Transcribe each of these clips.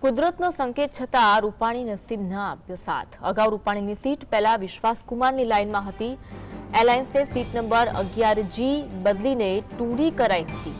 કુદરતનો સંકેત છતાં રૂપાણી નસીબ ન આપ્યો સાથ. અગાઉ રૂપાણીની સીટ પહેલા વિશ્વાસકુમારની લાઇનમાં હતી. એલાયન્સે સીટ નંબર અગિયાર જી બદલીને ટુડી કરાઈ હતી.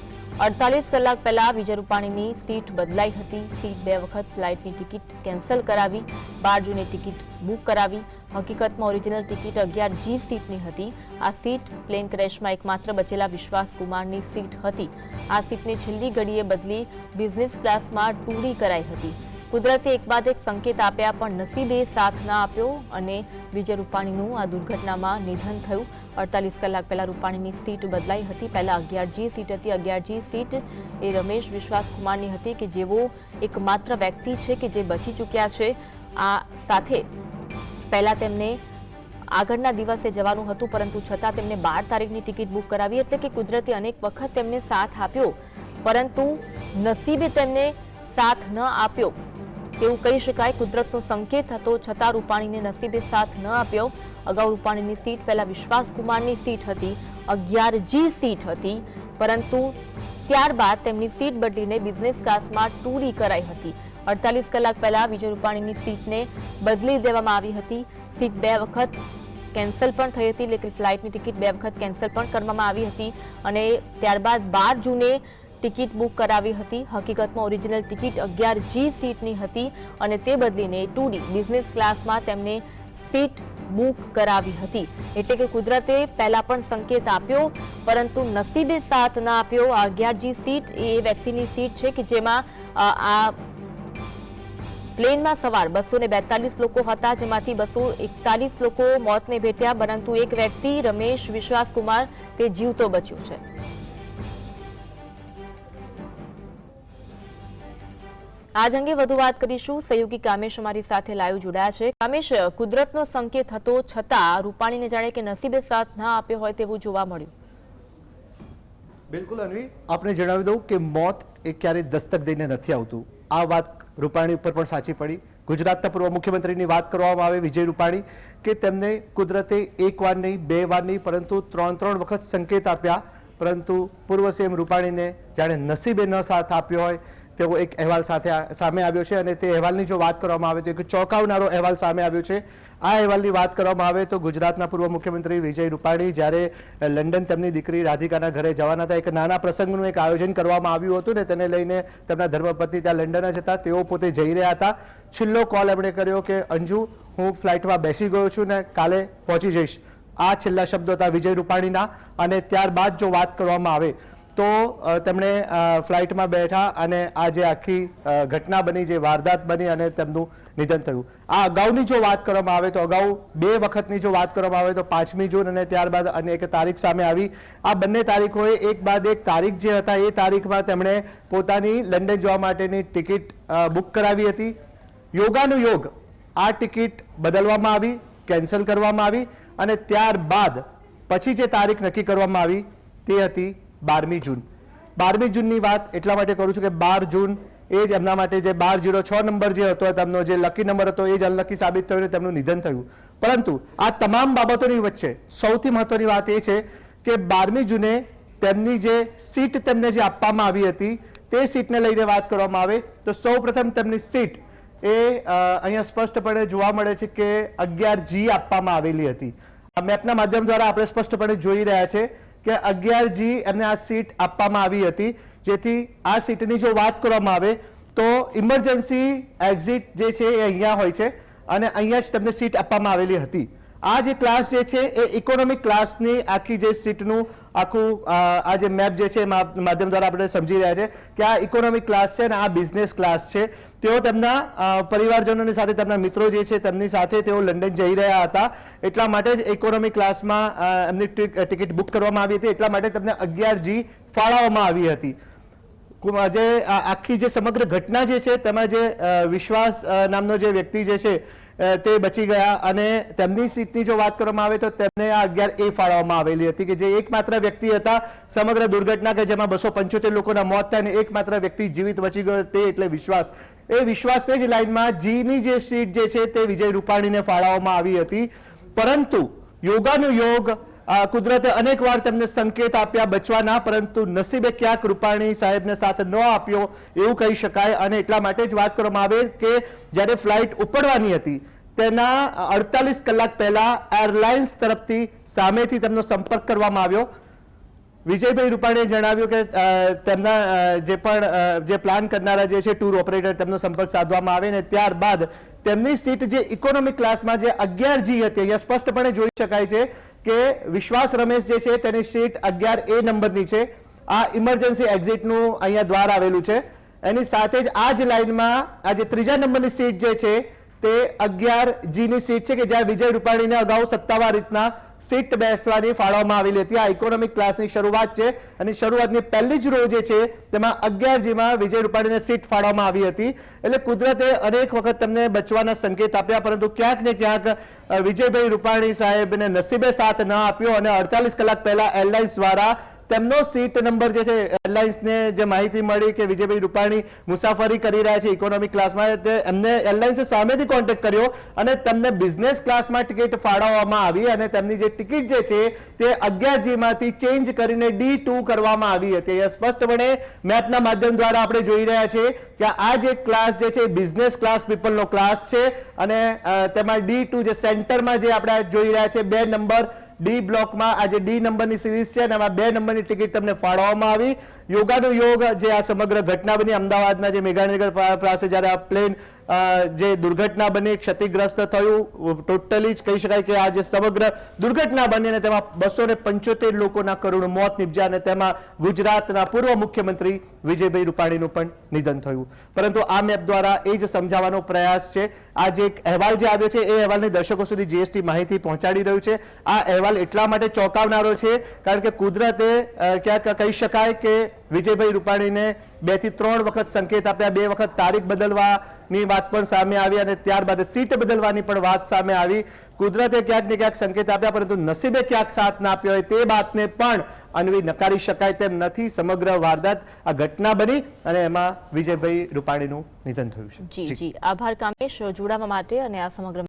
અડતાલીસ કલાક પહેલા વિજય રૂપાણીની સીટ બદલાઈ હતી. સીટ બે વખત ફ્લાઇટની ટિકિટ કેન્સલ કરાવી. બાર જૂની ટિકિટ બુક કરાવી. હકીકતમાં ઓરિજિનલ ટિકિટ અગિયાર જી સીટની હતી. આ સીટ પ્લેન ક્રેશમાં એકમાત્ર બચેલા વિશ્વાસ કુમારની સીટ હતી. આ સીટને છેલ્લી ઘડીએ બદલી બિઝનેસ ક્લાસમાં ટુડી કરાઈ હતી. કુદરતે એક બાદ એક સંકેત આપ્યા, પણ નસીબે સાથ ના આપ્યો અને વિજય રૂપાણીનું આ દુર્ઘટનામાં નિધન થયું. અડતાલીસ કલાક પહેલા રૂપાણીની સીટ બદલાઈ હતી. પહેલા અગિયાર જી સીટ હતી અગિયાર જી સીટ એ રમેશ વિશ્વાસ કુમારની હતી કે જેવો એકમાત્ર વ્યક્તિ છે કે જે બચી ચૂક્યા છે. આ સાથે પહેલા તેમને આગળના દિવસે જવાનું હતું, પરંતુ છતાં તેમને બાર તારીખની ટિકિટ બુક કરાવી એટલે કે કુદરતે અનેક વખત તેમને સાથ આપ્યો. પરંતુ નસીબે તેમને સાથ ન આપ્યો. તેવું કહી શકાય, કુદરતનો સંકેત હતો. છતાં રૂપાણીને નસીબે સાથ ન આપ્યો. અગાઉ રૂપાણીની સીટ પહેલા વિશ્વાસ કુમારની સીટ હતી અગિયાર જી સીટ હતી. પરંતુ ત્યારબાદ તેમની સીટ બદલીને બિઝનેસ ક્લાસમાં ટુરી કરાઈ હતી. અડતાલીસ કલાક પહેલા વિજય રૂપાણીની સીટને બદલી દેવામાં આવી હતી. સીટ બે વખત કેન્સલ પણ થઈ હતી, એટલે કે ફ્લાઇટની ટિકિટ બે વખત કેન્સલ પણ કરવામાં આવી હતી. અને ત્યારબાદ બાર જૂને ટિકિટ બુક કરાવી હતી. હકીકતમાં ઓરિજિનલ ટિકિટ અગિયાર જી સીટની હતી અને તે બદલીને ટુ બિઝનેસ ક્લાસમાં તેમને સીટ બુક કરાવી હતી. એટલે કે કુદરતે પહેલા પણ સંકેત આપ્યો, પરંતુ નસીબે સાથ ના આપ્યો. આ અગિયાર જી સીટ એ વ્યક્તિની સીટ છે કે જેમાં આ પ્લેનમાં સવાર બસો લોકો હતા, જેમાંથી બસો એકતાલીસ લોકો મોતને ભેટ્યા, પરંતુ એક વ્યક્તિ, રમેશ વિશ્વાસ કુમાર, તે જીવતો બચ્યો છે. આજ અંગે વધુ વાત કરીશું. સહયોગી કામેશ અમારી સાથે લાઈવ જોડાયા છે. કામેશ, કુદરતનો સંકેત હતો છતાં રૂપાણીને જાણે કે નસીબે સાથ ના આપ્યો હોય તેવું જોવા મળ્યું. બિલકુલ, અન્વી. આપણે જણાવી દઉં કે મોત એ ક્યારેય દસ્તક દઈને નથી આવતું. આ વાત રૂપાણી ઉપર પણ સાચી પડી. ગુજરાતના પૂર્વ મુખ્યમંત્રીની વાત કરવામાં આવે વિજય રૂપાણી કે તેમને કુદરતે એક વાર નહીં, બે વાર નહીં, પરંતુ ત્રણ ત્રણ વખત સંકેત આપ્યા. પરંતુ પૂર્વ સીએમ રૂપાણીને જાણે નસીબે ન સાથ આપ્યો હોય તેવો એક અહેવાલ સાથે સામે આવ્યો છે અને તે અહેવાલની જો વાત કરવામાં આવે તો એક ચોંકાવનારો અહેવાલ સામે આવ્યો છે. આ અહેવાલની વાત કરવામાં આવે તો ગુજરાતના પૂર્વ મુખ્યમંત્રી વિજય રૂપાણી જ્યારે લંડન તેમની દીકરી રાધિકાના ઘરે જવાના હતા, એક નાના પ્રસંગનું એક આયોજન કરવામાં આવ્યું હતું ને તેને લઈને તેમના ધર્મપત્ની ત્યાં લંડન જ હતા. તેઓ પોતે જઈ રહ્યા હતા. છેલ્લો કોલ એમણે કર્યો કે, અંજુ, હું ફ્લાઇટમાં બેસી ગયો છું ને કાલે પહોંચી જઈશ. આ છેલ્લા શબ્દો હતા વિજય રૂપાણીના અને ત્યારબાદ જો વાત કરવામાં આવે તો તેમણે ફ્લાઇટમાં બેઠા અને આ જે આખી ઘટના બની, જે વારદાત બની અને તેમનું નિધન થયું. આ અગાઉની જો વાત કરવામાં આવે તો, અગાઉ બે વખતની જો વાત કરવામાં આવે તો પાંચમી જૂન અને ત્યારબાદ અન્ય એક તારીખ સામે આવી. આ બંને તારીખોએ એક બાદ એક તારીખ જે હતા, એ તારીખમાં તેમણે પોતાની લંડન જવા માટેની ટિકિટ બુક કરાવી હતી. યોગાનું યોગ આ ટિકિટ બદલવામાં આવી, કેન્સલ કરવામાં આવી અને ત્યારબાદ પછી જે તારીખ નક્કી કરવામાં આવી, તે હતી બારમી જૂન. બારમી જૂનની વાત એટલા માટે કરું છું કે બાર જૂન એ જ એમના માટે જે બાર જીરો છ નંબર જે હતો, તેમનો જે લકી નંબર હતો, એ જ અનલકી સાબિત થયો તેમનું નિધન થયું. પરંતુ આ તમામ બાબતોની વચ્ચે સૌથી મહત્વની વાત એ છે કે બારમી જૂને તેમની જે સીટ તેમને જે આપવામાં આવી હતી, તે સીટને લઈને વાત કરવામાં આવે તો સૌપ્રથમ તેમની સીટ એ અહીંયા સ્પષ્ટપણે જોવા મળે છે કે અગિયાર જી આપવામાં આવેલી હતી. આ મેપના માધ્યમ દ્વારા આપણે સ્પષ્ટપણે જોઈ રહ્યા છે કે અગિયાર જી એમને આ સીટ આપવામાં આવી હતી. જેથી આ સીટની જો વાત કરવામાં આવે, તો ઇમરજન્સી એક્ઝિટ જે છે એ અહીંયા હોય છે અને અહીંયા જ તેમને સીટ આપવામાં આવેલી હતી. આ જે ક્લાસ જે છે એ ઇકોનોમિક ક્લાસની આખી જે સીટનું આખું, આ જે મેપ જે છે માધ્યમ દ્વારા આપણે સમજી રહ્યા છે કે આ ઇકોનોમિક ક્લાસ છે અને આ બિઝનેસ ક્લાસ છે. તેઓ તેમના પરિવારજનોની સાથે, તેમના મિત્રો જે છે તેમની સાથે તેઓ લંડન જઈ રહ્યા હતા. એટલા માટે જ ઇકોનોમિક ક્લાસમાં એમની ટિકિટ બુક કરવામાં આવી હતી. એટલા માટે તેમને અગિયાર જી ફાળવવામાં આવી હતી. જે આખી જે સમગ્ર ઘટના જે છે તેમાં જે વિશ્વાસ નામનો જે વ્યક્તિ જે છે તે બચી ગયા અને તેમની સીટની જો વાત કરવામાં આવે તો તેમને આ અગિયાર એ ફાળવવામાં આવેલી હતી કે જે એકમાત્ર વ્યક્તિ હતા સમગ્ર દુર્ઘટના કે જેમાં બસો પંચોતેર લોકોના મોત થયા અને એકમાત્ર વ્યક્તિ જીવિત બચી ગયો તે એટલે વિશ્વાસ. એ વિશ્વાસને જ લાઈનમાં જીની જે સીટ જે છે તે વિજય રૂપાણીને ફાળવવામાં આવી હતી. પરંતુ યોગાનુયોગ યોગ કુદરતે અનેક વાર તેમને સંકેત આપ્યા બચવાના, પરંતુ નસીબે ક્યાંક રૂપાણી સાહેબને સાથ ન આપ્યો એવું કહી શકાય. અને એટલા માટે જ વાત કરવામાં આવે કે જ્યારે ફ્લાઇટ ઉપડવાની હતી, તેના અડતાલીસ કલાક પહેલા એરલાઇન્સ તરફથી સામેથી તેમનો સંપર્ક કરવામાં આવ્યો. વિજયભાઈ રૂપાણીએ જણાવ્યું કે તેમના જે પણ જે પ્લાન કરનારા જે છે, ટૂર ઓપરેટર, તેમનો સંપર્ક સાધવામાં આવે ને ત્યારબાદ તેમની સીટ જે ઇકોનોમિક ક્લાસમાં જે અગિયાર જી હતી, અહીંયા સ્પષ્ટપણે જોઈ શકાય છે કે વિશ્વાસ રમેશ જે છે, તેની સીટ અગિયાર એ નંબરની છે. આ ઇમરજન્સી એક્ઝિટનું અહીંયા દ્વાર આવેલું છે. એની સાથે જ આ જ લાઇનમાં આ જે ત્રીજા નંબરની સીટ જે છે, તે અગિયાર જીની સીટ છે કે જ્યાં વિજય રૂપાણીને અગાઉ સત્તાવાર રીતના સીટ બેસવાની ફાળવવામાં આવેલી હતી. આ ઇકોનોમિક ક્લાસની શરૂઆત છે અને શરૂઆતની પહેલી જ રો જે છે, તેમાં અગિયાર જીમાં વિજય રૂપાણીને સીટ ફાળવવામાં આવી હતી. એટલે કુદરતે અનેક વખત તમને બચવાના સંકેત આપ્યા, પરંતુ ક્યાંક ને ક્યાંક વિજયભાઈ રૂપાણી સાહેબને નસીબે સાથ ન આપ્યો અને અડતાલીસ કલાક પહેલા એરલાઇન્સ દ્વારા તેમનો સીટ નંબર જે છે એરલાઇન્સને જે માહિતી મળી કે વિજયભાઈ રૂપાણી મુસાફરી કરી રહ્યા છે ઇકોનોમિક ક્લાસમાં એમને એરલાઇન્સે સામેથી કોન્ટેક્ટ કર્યો અને તેમને બિઝનેસ ક્લાસમાં ટિકિટ ફાળવવામાં આવી અને તેમની જે ટિકિટ જે છે, તે અગિયાર જીમાંથી ચેન્જ કરીને ડી ટુ કરવામાં આવી હતી. એ સ્પષ્ટપણે મેપના માધ્યમ દ્વારા આપણે જોઈ રહ્યા છીએ કે આ જે ક્લાસ જે છે બિઝનેસ ક્લાસ પીપલનો ક્લાસ છે અને તેમાં ડી ટુ જે સેન્ટરમાં જે આપણે જોઈ રહ્યા છે, બે નંબર ડી બ્લોકમાં આ જે ડી નંબરની સિરીઝ છે અને એમાં બે નંબરની ટિકિટ તમને ફાળવવામાં આવી. યોગાનો યોગ જે આ સમગ્ર ઘટના બની, અમદાવાદના જે મેઘાનગર પાસે જ્યારે આ પ્લેન જે દુર્ઘટના બની, ક્ષતિગ્રસ્ત થયું, ટોટલી જ કહી શકાય કે આ જે સમગ્ર દુર્ઘટના બની અને તેમાં બસો ને પંચોતેર લોકોના કરુણ મોત નિપજ્યા અને તેમાં ગુજરાતના પૂર્વ મુખ્યમંત્રી વિજયભાઈ રૂપાણીનું પણ નિધન થયું. પરંતુ આ મેપ દ્વારા એ જ સમજાવવાનો પ્રયાસ છે. આ જે એક અહેવાલ જે આવ્યો છે, એ અહેવાલને દર્શકો સુધી જીએસટી માહિતી પહોંચાડી રહ્યું છે. આ અહેવાલ એટલા માટે ચોંકાવનારો છે, કારણ કે કુદરતે ક્યાંક કહી શકાય કે વિજયભાઈ રૂપાણીને બેથી ત્રણ વખત સંકેત આપ્યા બે વખત તારીખ બદલવાની વાત પણ સામે આવી અને ત્યારબાદ સીટ બદલવાની પણ વાત સામે આવી. કુદરતે ક્યાંક ને ક્યાંક સંકેત આપ્યા પરંતુ નસીબે ક્યાંક સાથ ના આપ્યો હોય તે વાતને પણ અન્વી નકારી શકાય તેમ નથી સમગ્ર વારદાત આ ઘટના બની અને એમાં વિજયભાઈ રૂપાણીનું નિધન થયું છે. જી જી. આભાર કામેશ જોડાવા માટે અને આ સમગ્ર